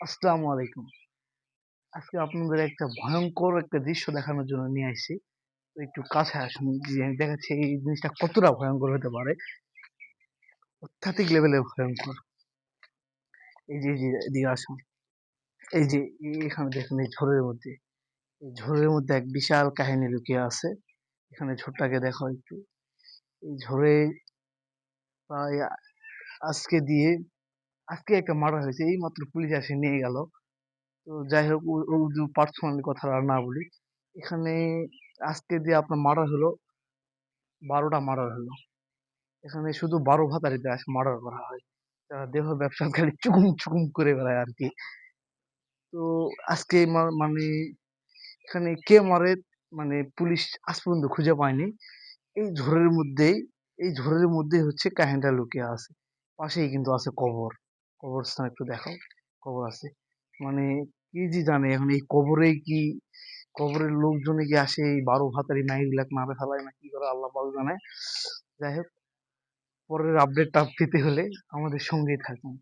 আসসালামু আলাইকুম। আজকে আপনাদের একটা ভয়ঙ্কর একটা দৃশ্য দেখানোর জন্য নিয়ে আসছি। একটু কাছে আসুন দেখাচ্ছি এই জিনিসটা কতটা ভয়ঙ্কর হতে পারে। অত্যাধিক লেভেলে ভয়ঙ্কর। এই যে এই যে, এদিকে আসুন। এই যে এখানে দেখুন, এই ঝোড়ের মধ্যে। এই ঝোড়ের মধ্যে এক বিশাল কাহিনী লুকিয়ে আছে। এখানে ঝোড়টাকে দেখো একটু। এই ঝোড়ে প্রায় আজকে দিয়ে আজকে একটা মার্ডার হয়েছে, এই মাত্র পুলিশ এসে নিয়ে গেল। তো যাই হোক পার্সোনালি কথা আর না বলি, এখানে আজকে যে আপনার মার্ডার হলো, বারোটা মার্ডার হলো। এখানে শুধু বারো ভাতারিতে আসে মার্ডার করা হয়। যারা দেহ ব্যবসা খালি চুকুম চুকুম করে বেড়ায় আর কি তো আজকে মানে এখানে কে মারে মানে পুলিশ আজ পর্যন্ত খুঁজে পায়নি। এই ঝড়ের মধ্যেই, এই ঝড়ের মধ্যেই হচ্ছে কাহিনীটা লুকিয়ে আছে। পাশেই কিন্তু আছে কবর। কবরস্থান একটু দেখাও, কবর আছে। মানে কি যে জানে এখন এই কবরে কি, কবরের লোকজনে কি আসে এই বারো ভাতারি নাইট গুলাক মারে ফেলায় না কি করে, আল্লাহ পাক জানে। যাই হোক, পরের আপডেটটা পেতে হলে আমাদের সঙ্গেই থাকুন।